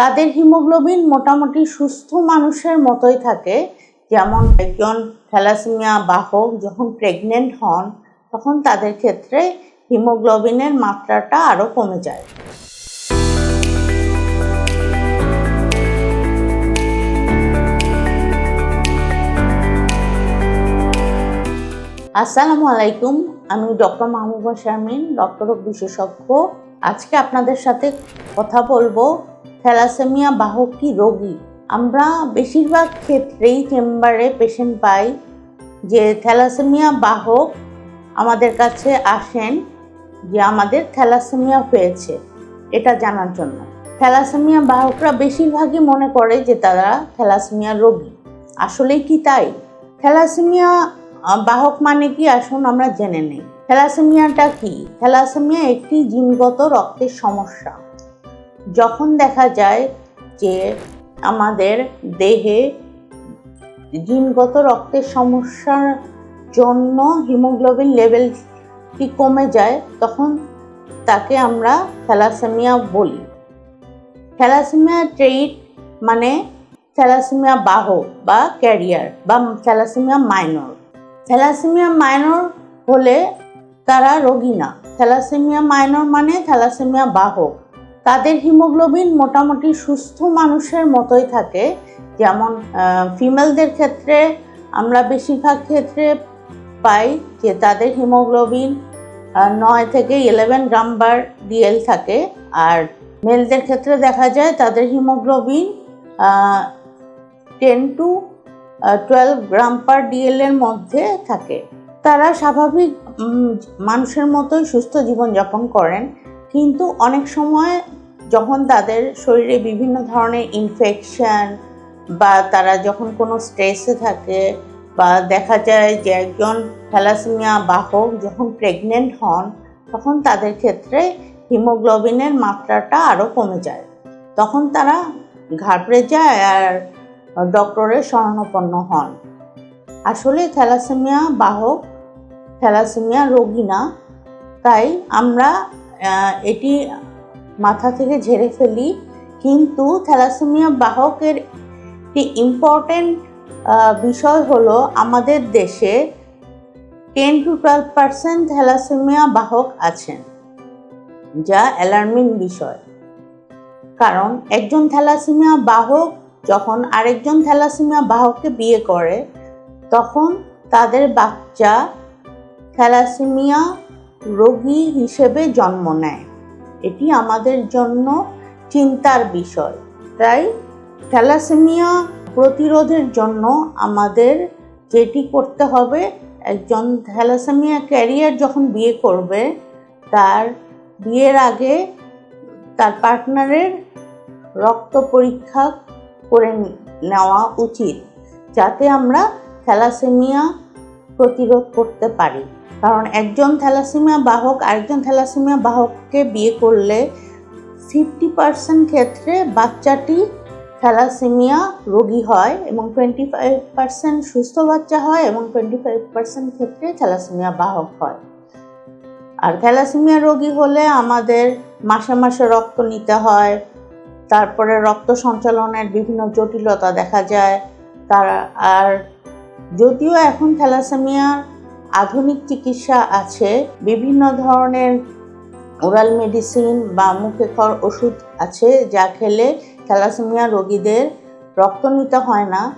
তাদের হিমোগ্লোবিন মোটামুটি সুস্থ মানুষের মতোই থাকে। যেমন একজন থ্যালাসেমিয়া বাহক যখন প্রেগনেন্ট হন, তখন তাদের ক্ষেত্রে হিমোগ্লোবিনের মাত্রাটা আরও কমে যায়। আসসালামু আলাইকুম, আমি ডক্টর মাহবুবা শারমিন রক্তরোগ বিশেষজ্ঞ। আজকে আপনাদের সাথে কথা বলব থ্যালাসেমিয়া বাহক রোগী? আমরা বেশিরভাগ ক্ষেত্রেই চেম্বারে পেশেন্ট পাই যে থ্যালাসেমিয়া বাহক আমাদের কাছে আসেন যে আমাদের থ্যালাসেমিয়া হয়েছে, এটা জানার জন্য। থ্যালাসেমিয়া বাহকরা বেশিরভাগই মনে করে যে তারা থ্যালাসেমিয়া রোগী। আসলেই কি তাই? থ্যালাসেমিয়া বাহক মানে কি আসুন আমরা জেনে নেই। থ্যালাসেমিয়াটা কি? থ্যালাসেমিয়া একটি জিনগত রক্তের সমস্যা। যখন দেখা যায় যে আমাদের দেহে জিনগত রক্তের সমস্যার জন্য হিমোগ্লোবিন লেভেলটি কমে যায়, তখন তাকে আমরা থ্যালাসেমিয়া বলি। থ্যালাসেমিয়া ট্রেইট মানে থ্যালাসেমিয়া বাহক বা ক্যারিয়ার বা থ্যালাসেমিয়া মাইনর। থ্যালাসেমিয়া মাইনর হলে তারা রোগী না। থ্যালাসেমিয়া মাইনর মানে থ্যালাসেমিয়া বাহক। তাদের হিমোগ্লোবিন মোটামুটি সুস্থ মানুষের মতোই থাকে। যেমন ফিমেলদের ক্ষেত্রে আমরা বেশিরভাগ ক্ষেত্রে পাই যে তাদের হিমোগ্লোবিন নয় থেকে ইলেভেন গ্রাম বার ডিএল থাকে। আর মেলদের ক্ষেত্রে দেখা যায় তাদের hemoglobin ten to twelve gram per DL এর মধ্যে থাকে। তারা স্বাভাবিক মানুষের মতোই সুস্থ জীবনযাপন করেন। কিন্তু অনেক সময় যখন তাদের শরীরে বিভিন্ন ধরনের ইনফেকশান বা তারা যখন কোনো স্ট্রেসে থাকে বা দেখা যায় যে একজন থ্যালাসেমিয়া বাহক যখন প্রেগনেন্ট হন, তখন তাদের ক্ষেত্রে হিমোগ্লোবিনের মাত্রাটা আরও কমে যায়। তখন তারা ঘাবড়ে যায় আর ডক্টরের শরণাপন্ন হন। আসলে থ্যালাসেমিয়া বাহক থ্যালাসেমিয়া রোগী না, তাই আমরা এটি মাথা থেকে ঝেড়ে ফেলি। কিন্তু থ্যালাসেমিয়া বাহকের একটি ইম্পর্টেন্ট বিষয় হলো আমাদের দেশে ten to twelve percent thalassemia বাহক আছেন যা অ্যালার্মিং বিষয়। কারণ একজন থ্যালাসেমিয়া বাহক যখন আরেকজন থ্যালাসেমিয়া বাহককে বিয়ে করে, তখন তাদের বাচ্চা থ্যালাসেমিয়া রোগী হিসেবে জন্ম নেয়। এটি আমাদের জন্য চিন্তার বিষয়, তাই থ্যালাসেমিয়া প্রতিরোধের জন্য আমাদের যেটি করতে হবে, একজন থ্যালাসেমিয়া ক্যারিয়ার যখন বিয়ে করবে, তার বিয়ের আগে তার পার্টনারের রক্ত পরীক্ষা করে নেওয়া উচিত, যাতে আমরা থ্যালাসেমিয়া প্রতিরোধ করতে পারি। কারণ একজন থ্যালাসেমিয়া বাহক আরেকজন থ্যালাসেমিয়া বাহককে বিয়ে করলে ফিফটি পার্সেন্ট ক্ষেত্রে বাচ্চাটি থ্যালাসেমিয়া রোগী হয় এবং টোয়েন্টি ফাইভ পার্সেন্ট সুস্থ বাচ্চা হয় এবং টোয়েন্টি ফাইভ পার্সেন্ট ক্ষেত্রে থ্যালাসেমিয়া বাহক হয়। আর থ্যালাসেমিয়া রোগী হলে আমাদের মাসে মাসে রক্ত নিতে হয়, তারপরে রক্ত সঞ্চালনের বিভিন্ন জটিলতা দেখা যায়, তার আর যদিও এখন থ্যালাসেমিয়ার আধুনিক চিকিৎসা আছে, বিভিন্ন ধরনের ওরাল মেডিসিন বা মুখে খর ওষুধ আছে যা খেলে থ্যালাসেমিয়া রোগীদের রক্ত নিতে হয় না।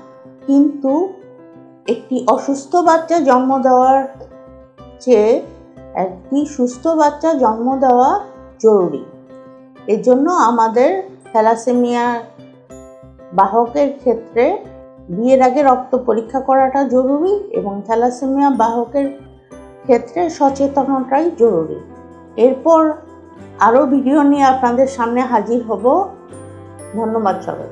কিন্তু একটি অসুস্থ বাচ্চা জন্ম দেওয়ার চেয়ে একটি সুস্থ বাচ্চা জন্ম দেওয়া জরুরি। এজন্য আমাদের থ্যালাসেমিয়া বাহকের ক্ষেত্রে বিয়ের আগে রক্ত পরীক্ষা করাটা জরুরি এবং থ্যালাসেমিয়া বাহকের ক্ষেত্রে সচেতনতাই জরুরি। এরপর আরও ভিডিও নিয়ে আপনাদের সামনে হাজির হব। ধন্যবাদ সবাই